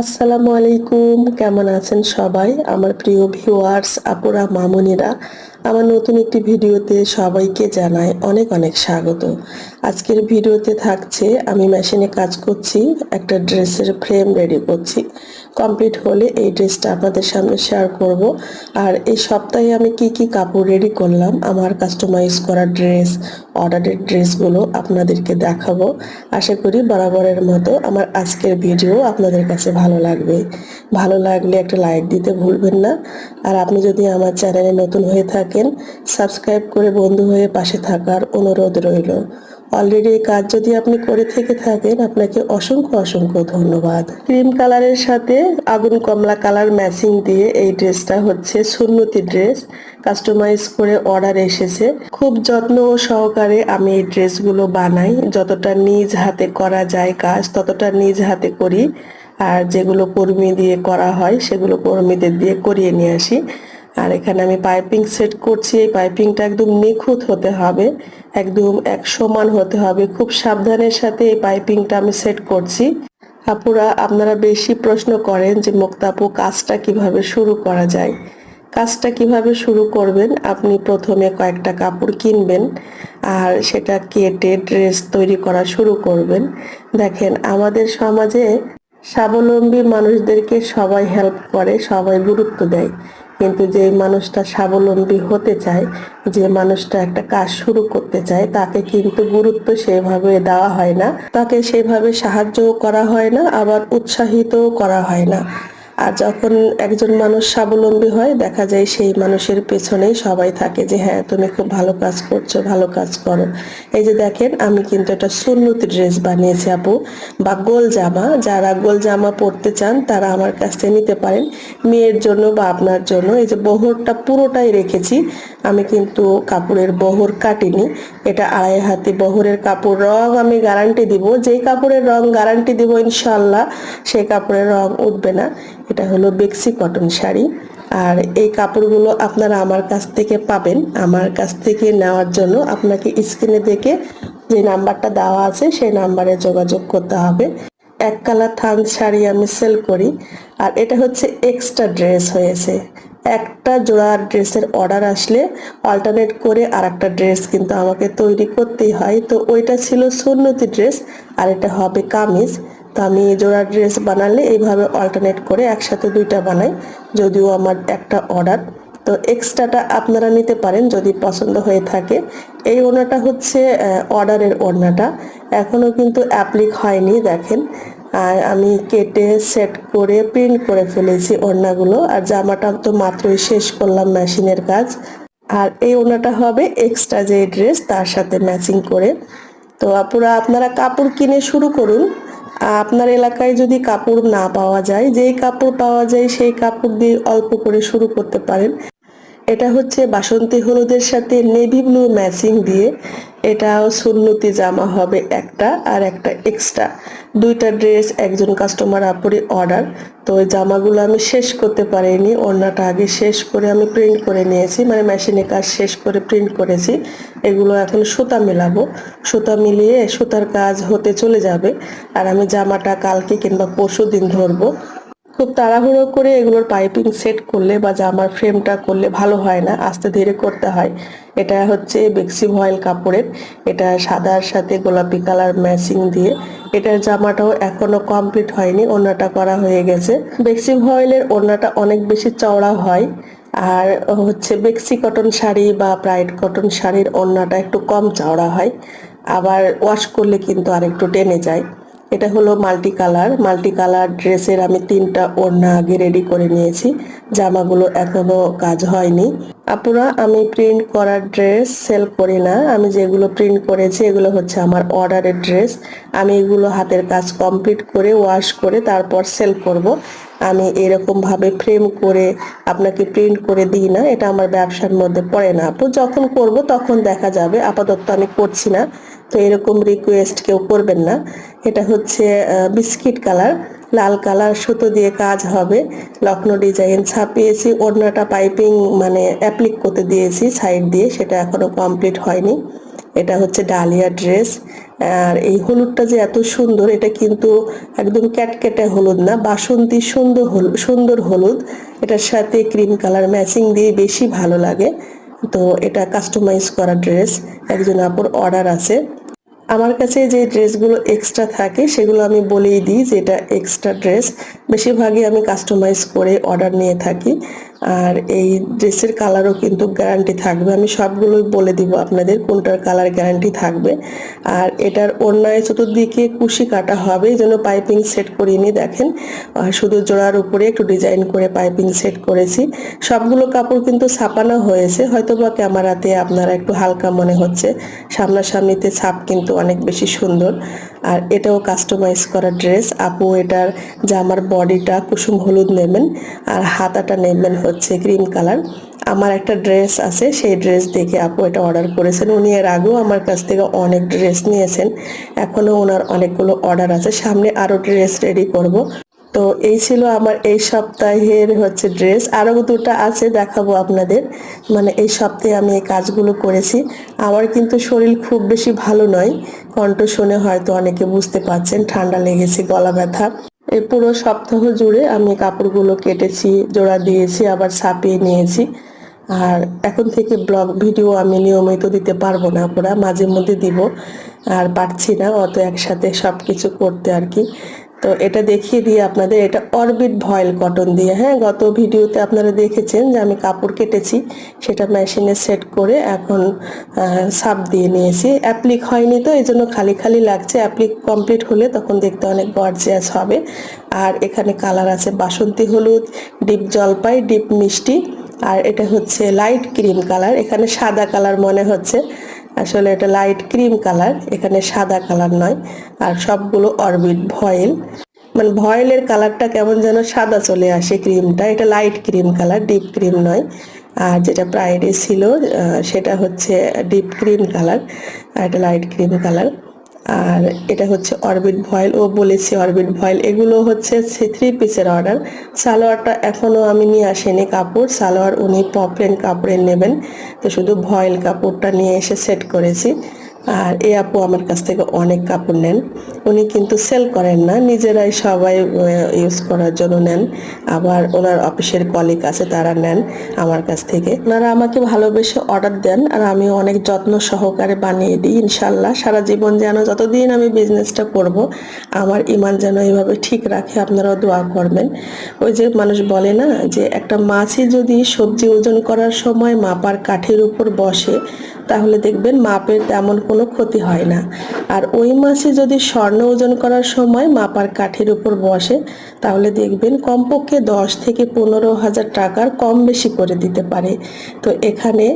আসসালামু আলাইকুম, কেমন আছেন সবাই? আমার প্রিয় ভিউয়ার্স, আপুরা, মামুনিরা, আমার নতুন একটি ভিডিওতে সবাইকে জানাই অনেক অনেক স্বাগত। আজকের ভিডিওতে থাকছে, আমি মেশিনে কাজ করছি, একটা ড্রেসের ফ্রেম রেডি করছি। কমপ্লিট হলে এই ড্রেসটা আপনাদের সামনে শেয়ার করব। আর এই সপ্তাহে আমি কি কি কাপড় রেডি করলাম, আমার কাস্টমাইজ করা ড্রেস অর্ডারের ড্রেসগুলো আপনাদেরকে দেখাবো। আশা করি বরাবরের মতো আমার আজকের ভিডিও আপনাদের কাছে ভালো লাগবে। ভালো লাগলে একটা লাইক দিতে ভুলবেন না। আর আপনি যদি আমার চ্যানেলে নতুন হয়ে থাকেন সাবস্ক্রাইব করে বন্ধু হয়ে পাশে থাকার অনুরোধ রইল। অলরেডি এই কাজ যদি আপনি করে থেকে থাকেন, আপনাকে অসংখ্য অসংখ্য ধন্যবাদ। ক্রিম কালারের সাথে আগুন কমলা কালার ম্যাচিং দিয়ে এই ড্রেসটা হচ্ছে সুন্নতি ড্রেস। কাস্টমাইজ করে অর্ডার এসেছে। খুব যত্ন ও সহকারে আমি এই ড্রেসগুলো বানাই। যতটা নিজ হাতে করা যায় কাজ, ততটা নিজ হাতে করি। আর যেগুলো কর্মী দিয়ে করা হয়, সেগুলো কর্মীদের দিয়ে করিয়ে নিয়ে আসি। আর এখানে আমি পাইপিং সেট করছি। এই পাইপিংটা একদম নিখুঁত হতে হবে। একদম এক সমান হতে হবে। খুব সাবধানের সাথে এই পাইপিংটা আমি সেট করছি। আপুরা, আপনারা বেশি প্রশ্ন করেন যে, মুক্তাপু, কাজটা কীভাবে শুরু করা যায়? কাজটা কীভাবে শুরু করবেন? আপনি প্রথমে কয়েকটা কাপড় কিনবেন আর সেটা কেটে ড্রেস তৈরি করা শুরু করবেন। দেখেন, আমাদের সমাজে স্বাবলম্বী মানুষদেরকে সবাই হেল্প করে, সবাই গুরুত্ব দেয়। কিন্তু যে মানুষটা স্বাবলম্বী হতে চায়, যে মানুষটা একটা কাজ শুরু করতে চায়, তাকে কিন্তু গুরুত্ব সেভাবে দেওয়া হয় না। তাকে সেভাবে সাহায্য করা হয় না, আবার উৎসাহিত করা হয় না। আর যখন একজন মানুষ স্বাবলম্বী হয়, দেখা যায় সেই মানুষের পেছনেই সবাই থাকে যে হ্যাঁ তুমি খুব ভালো কাজ করছ, ভালো কাজ করো। এই যে দেখেন, আমি কিন্তু একটা সুন্নতি ড্রেস বানিয়েছি, আপু, বা গোল জামা। যারা গোল জামা পরতে চান, তারা আমার কাছ থেকে নিতে পারেন। মেয়ের জন্য বা আপনার জন্য। এই যে বহরটা পুরোটাই রেখেছি। আমি কিন্তু কাপড়ের বহর কাটিনি। এটা আড়াই হাতে বহরের কাপড়। রং আমি গ্যারান্টি দিব। যেই কাপড়ের রং গ্যারান্টি দিব ইনশাল্লাহ সেই কাপড়ের রং উঠবে না। এটা হলো বেক্সি কটন শাড়ি। আর এই কাপড়গুলো আপনারা আমার কাছ থেকে পাবেন। আমার কাছ থেকে নেওয়ার জন্য আপনাকে স্ক্রিনে দেখে যে নাম্বারটা দেওয়া আছে, সেই নাম্বারে যোগাযোগ করতে হবে। এক কালার থান শাড়ি আমি সেল করি। আর এটা হচ্ছে এক্সট্রা ড্রেস হয়েছে। একটা জোড়া ড্রেসের অর্ডার আসলে অল্টারনেট করে আর একটা ড্রেস কিন্তু আমাকে তৈরি করতেই হয়। তো ওইটা ছিল সুন্নতি ড্রেস, আর এটা হবে কামিজ। তো আমি জোড়া ড্রেস বানালে এইভাবে অল্টারনেট করে একসাথে দুইটা বানাই, যদিও আমার একটা অর্ডার তো এক্সট্রাটা আপনারা নিতে পারেন যদি পছন্দ হয়ে থাকে। এই ওড়নাটা হচ্ছে অর্ডারের ওড়নাটা। এখনও কিন্তু অ্যাপ্লিক হয়নি, দেখেন। আর আমি কেটে সেট করে প্রিন্ট করে ফেলেছি ওড়নাগুলো। আর জামাটা তো মাত্রই শেষ করলাম মেশিনের কাজ। আর এই ওড়নাটা হবে এক্সট্রা যে ড্রেস তার সাথে ম্যাচিং করে। তো আপুরা, আপনারা কাপড় কিনে শুরু করুন। আপনার এলাকায় যদি কাপড় না পাওয়া যায়, যেই কাপড় পাওয়া যায় সেই কাপড় দিয়ে অল্প করে শুরু করতে পারেন। এটা হচ্ছে বাসন্তী হলুদের সাথে নেভি ব্লু ম্যাচিং দিয়ে। এটাও সুন্নতি জামা হবে একটা আর একটা এক্সট্রা। দুইটা ড্রেস, একজন কাস্টমার আপরে অর্ডার তো ওই জামাগুলো আমি শেষ করতে পারিনি, ওড়নাটা আগে শেষ করে আমি প্রিন্ট করে নিয়েছি মানে মেশিনে কাজ শেষ করে প্রিন্ট করেছি, এগুলো এখন সুতা মেলাবো, সুতা মিলিয়ে সুতার কাজ হতে চলে যাবে, আর আমি জামাটা কালকে কিংবা পরশু দিন ধরবো খুব তাড়াহুড়ো করে এগুলোর পাইপিং সেট করলে বা জামার ফ্রেমটা করলে ভালো হয় না, আস্তে ধীরে করতে হয়। এটা হচ্ছে বেক্সি ভয়েল কাপড়ের, এটা সাদার সাথে গোলাপি কালার ম্যাচিং দিয়ে। এটার জামাটাও এখনও কমপ্লিট হয়নি, ওড়নাটা করা হয়ে গেছে। বেক্সি ভয়েলের ওড়নাটা অনেক বেশি চওড়া হয়, আর হচ্ছে বেক্সি কটন শাড়ি বা প্রাইড কটন শাড়ির ওড়নাটা একটু কম চওড়া হয়। আবার ওয়াশ করলে কিন্তু আর একটু টেনে যায়। এটা হলো মাল্টি কালার। মাল্টি কালার ড্রেসের আমি তিনটা ওড়না আগে রেডি করে নিয়েছি। জামাগুলো এখনও কাজ হয়নি। আপুরা, আমি প্রিন্ট করার ড্রেস সেল করি না। আমি যেগুলো প্রিন্ট করেছি, এগুলো হচ্ছে আমার অর্ডারের ড্রেস আমি এগুলো হাতের কাজ কমপ্লিট করে ওয়াশ করে, তারপর সেল করব। আমি এরকম ভাবে ফ্রেম করে আপনাকে প্রিন্ট করে দিই না। এটা আমার ব্যবসার মধ্যে পড়ে না। আপু, যখন করব তখন দেখা যাবে। আপাতত আমি করছি না। তো এরকম রিকোয়েস্ট কেউ করবেন না। এটা হচ্ছে বিস্কিট কালার, লাল কালার, সুতো দিয়ে কাজ হবে। লখনৌ ডিজাইন ছাপিয়েছি, ওড়নাটা পাইপিং মানে অ্যাপ্লিক করতে দিয়েছি সাইড দিয়ে, সেটা এখনও কমপ্লিট হয়নি। এটা হচ্ছে ডালিয়া ড্রেস আর এই হলুদটা যে এত সুন্দর, এটা কিন্তু একদম ক্যাটকেটে হলুদ না, বাসন্তী সুন্দর হলুদ সুন্দর হলুদ। এটার সাথে ক্রিম কালার ম্যাচিং দিয়ে বেশি ভালো লাগে। তো এটা কাস্টমাইজ করা ড্রেস একজন আপুর অর্ডার আছে। আমার কাছে যে ড্রেসগুলো এক্সট্রা থাকে, সেগুলো আমি বলেই দিই যে এটা এক্সট্রা ড্রেস বেশিরভাগই আমি কাস্টমাইজ করে অর্ডার নিয়ে থাকি। আর এই ড্রেসের কালারও কিন্তু গ্যারান্টি থাকবে। আমি সবগুলোই বলে দিব আপনাদের কোনটার কালার গ্যারান্টি থাকবে। আর এটার অন্যায় চতুর্দিকে কুশি কাটা হবে, এই জন্য পাইপিং সেট করিনি দেখেন শুধু জোড়ার উপরে একটু ডিজাইন করে পাইপিং সেট করেছি। সবগুলো কাপড় কিন্তু ছাপানো হয়েছে হয়তো বা ক্যামেরাতে আপনারা একটু হালকা মনে হচ্ছে। সামনাসামনিতে ছাপ কিন্তু অনেক বেশি সুন্দর। আর এটাও কাস্টমাইজ করা ড্রেস আপু এটার জামার বডিটা কুসুম হলুদ নেবেন আর হাতাটা নেবেন হচ্ছে ক্রিম কালার আমার একটা ড্রেস আছে, সেই ড্রেস দেখে আপু এটা অর্ডার করেছেন। উনি এর আগেও আমার কাছ থেকে অনেক ড্রেস নিয়েছেন। এখনও ওনার অনেকগুলো অর্ডার আছে। সামনে আরও ড্রেস রেডি করব। তো এই ছিল আমার এই সপ্তাহের হচ্ছে ড্রেস আরও দুটো আছে দেখাবো আপনাদের। মানে এই সপ্তাহে আমি এই কাজগুলো করেছি। আমার কিন্তু শরীর খুব বেশি ভালো নয়। কণ্ঠ শুনে হয়তো অনেকে বুঝতে পারছেন, ঠান্ডা লেগেছে, গলা ব্যথা। এই পুরো সপ্তাহ জুড়ে আমি কাপড়গুলো কেটেছি, জোড়া দিয়েছি, আবার ছাপিয়ে নিয়েছি। আর এখন থেকে ব্লগ ভিডিও আমি নিয়মিত দিতে পারব না পুরা, মাঝে মধ্যে দিব। আর পারছি না অত একসাথে সব কিছু করতে আর কি। তো এটা দেখিয়ে দিয়ে আপনাদের এটা অরবিট ভয়েল কটন দিয়ে হ্যাঁ? গত ভিডিওতে আপনারা দেখেছেন যে আমি কাপড় কেটেছি, সেটা মেশিনে সেট করে এখন সাপ দিয়ে নিয়েছি। অ্যাপ্লিক হয়নি তো, এই জন্য খালি খালি লাগছে। অ্যাপ্লিক কমপ্লিট হলে তখন দেখতে অনেক গর্জিয়াস হবে। আর এখানে কালার আছে বাসন্তী হলুদ ডিপ জলপাই ডিপ মিষ্টি। আর এটা হচ্ছে লাইট ক্রিম কালার এখানে সাদা কালার মনে হচ্ছে। আসলে এটা লাইট ক্রিম কালার এখানে সাদা কালার নয়, আর সবগুলো অরবিট ভয়েল। মানে ভয়েলের কালারটা কেমন যেন সাদা চলে আসে ক্রিমটা এটা light cream colour deep cream নয়। আর যেটা প্রাইডে ছিল সেটা হচ্ছে ডিপ ক্রিম কালার আর এটা লাইট ক্রিম কালার আর এটা হচ্ছে অরবিট ভয়েল। ও বলেছি অরবিট ভয়েল, এগুলো হচ্ছে থ্রি পিসের অর্ডার সালোয়ারটা এখনও আমি নিয়ে আসিনি কাপড়। সালোয়ার উনি পপলেন কাপড়ের নেবেন। তো শুধু ভয়েল কাপড়টা নিয়ে এসে সেট করেছি। আর এ আপু আমার কাছ থেকে অনেক কাপড় নেন। উনি কিন্তু সেল করেন না, নিজেরাই সবাই ইউজ করার জন্য নেন। আবার ওনার অফিসের কলিগ আছে, তারা নেন আমার কাছ থেকে। ওনারা আমাকে ভালোবেসে অর্ডার দেন আর আমি অনেক যত্ন সহকারে বানিয়ে দিই, ইনশাল্লাহ। সারা জীবন যেন যতদিন আমি বিজনেসটা করব, আমার ইমান যেন এইভাবে ঠিক রাখে, আপনারাও দোয়া করবেন। ওই যে মানুষ বলে না যে, একটা মাছই যদি সবজি ওজন করার সময় মাপার কাঠের উপর বসে, তাহলে দেখবেন মাপের তেমন কোনো ক্ষতি হয় না। আর ওই মাসে যদি স্বর্ণ ওজন করার সময় মাপার কাঠের উপর বসে, তাহলে দেখবেন কমপক্ষে দশ থেকে পনেরো হাজার টাকার কম বেশি করে দিতে পারে। তো এখানে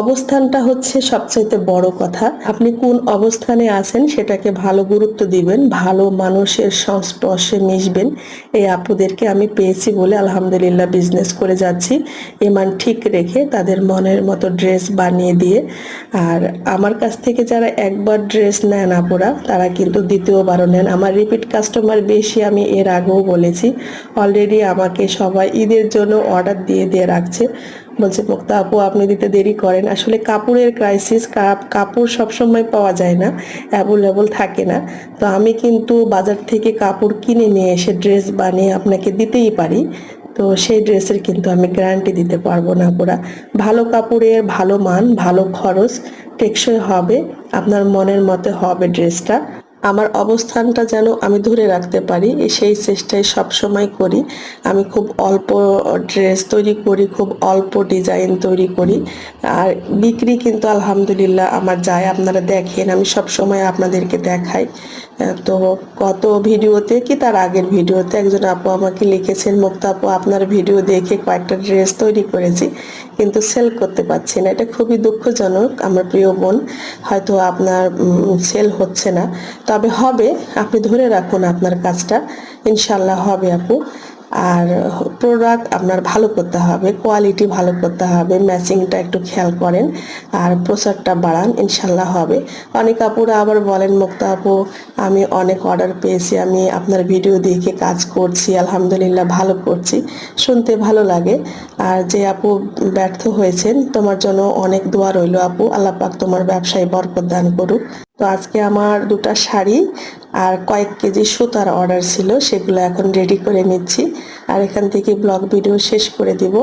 অবস্থানটা হচ্ছে সবচাইতে বড় কথা। আপনি কোন অবস্থানে আছেন সেটাকে ভালো গুরুত্ব দিবেন, ভালো মানুষের সংস্পর্শে মিশবেন। এই আপুদেরকে আমি পেয়েছি বলে আলহামদুলিল্লাহ বিজনেস করে যাচ্ছি। এমান ঠিক রেখে তাদের মনের মতো ড্রেস বানিয়ে দিয়ে। আর আমার কাছ থেকে যারা একবার ড্রেস নেন আপুরা, তারা কিন্তু দ্বিতীয়বারও নেন। আমার রিপিট কাস্টমার বেশি আমি এর আগেও বলেছি। অলরেডি আমাকে সবাই ঈদের জন্য অর্ডার দিয়ে দিয়ে রাখছে। বলছে, মুক্তা আপু, আপনি দিতে দেরি করেন। আসলে কাপড়ের ক্রাইসিস কাপড় সবসময় পাওয়া যায় না অ্যাভেলেবল থাকে না। তো আমি কিন্তু বাজার থেকে কাপড় কিনে নিয়ে এসে ড্রেস বানিয়ে আপনাকে দিতেই পারি। তো সেই ড্রেসের কিন্তু আমি গ্যারান্টি দিতে পারব না পুরা। ভালো কাপড়ের, ভালো মান, ভালো খরচ টেকসই হবে, আপনার মনের মতে হবে ড্রেসটা। আমার অবস্থানটা যেন আমি ধরে রাখতে পারি, সেই চেষ্টাই সবসময় করি। আমি খুব অল্প ড্রেস তৈরি করি, খুব অল্প ডিজাইন তৈরি করি। আর বিক্রি কিন্তু আলহামদুলিল্লাহ আমার যায়, আপনারা দেখেন, আমি সব সময় আপনাদেরকে দেখাই। তো কত ভিডিওতে কি তার আগের ভিডিওতে একজন আপু আমাকে লিখেছেন, মুক্তা আপু, আপনার ভিডিও দেখে কয়েকটা ড্রেস তৈরি করেছি, কিন্তু সেল করতে পারছি না। এটা খুবই দুঃখজনক, আমার প্রিয় বোন। হয়তো আপনার সেল হচ্ছে না। তবে হবে, আপনি ধরে রাখুন আপনার কাজটা। ইনশাল্লাহ হবে আপু। আর প্রোডাক্ট আপনার ভালো করতে হবে কোয়ালিটি ভালো করতে হবে ম্যাচিংটা একটু খেয়াল করেন, আর প্রচারটা বাড়ান, ইনশাল্লাহ হবে। অনেক আপুরা আবার বলেন, মুক্তা আপু, আমি অনেক অর্ডার পেয়েছি, আমি আপনার ভিডিও দেখে কাজ করছি, আলহামদুলিল্লাহ ভালো করছি, শুনতে ভালো লাগে। আর যে আপু ব্যর্থ হয়েছেন, তোমার জন্য অনেক দোয়া রইল আপু, আল্লাহ পাক তোমার ব্যবসায় বরকত দান করুক। তো আজকে আমার দুটা শাড়ি আর কয়েক কেজি সুতার অর্ডার ছিল, সেগুলো এখন রেডি করে নিচ্ছি। আর এখান থেকে ব্লগ ভিডিও শেষ করে দিব।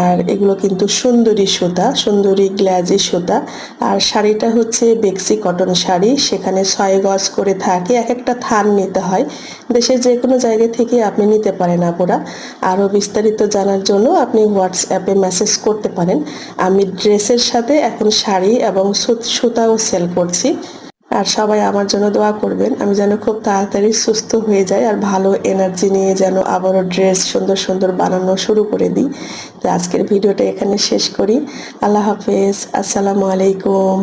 আর এগুলো কিন্তু সুন্দরী সুতা, সুন্দরী গ্ল্যাজি সুতা। আর শাড়িটা হচ্ছে বেক্সি কটন শাড়ি, সেখানে ছয় গজ করে থাকে। এক একটা থান নিতে হয়। দেশের যে কোনো জায়গা থেকে আপনি নিতে পারেন আপুরা। আরও বিস্তারিত জানার জন্য আপনি হোয়াটসঅ্যাপে মেসেজ করতে পারেন। আমি ড্রেসের সাথে এখন শাড়ি এবং সুতাও সেল করছি। আর সবাই আমার জন্য দোয়া করবেন। আমি যেন খুব তাড়াতাড়ি সুস্থ হয়ে যাই আর ভালো এনার্জি নিয়ে যেন আবারও ড্রেস সুন্দর সুন্দর বানানো শুরু করে দিই। তো আজকের ভিডিওটা এখানে শেষ করি। আল্লাহ হাফেজ। আসসালামু আলাইকুম।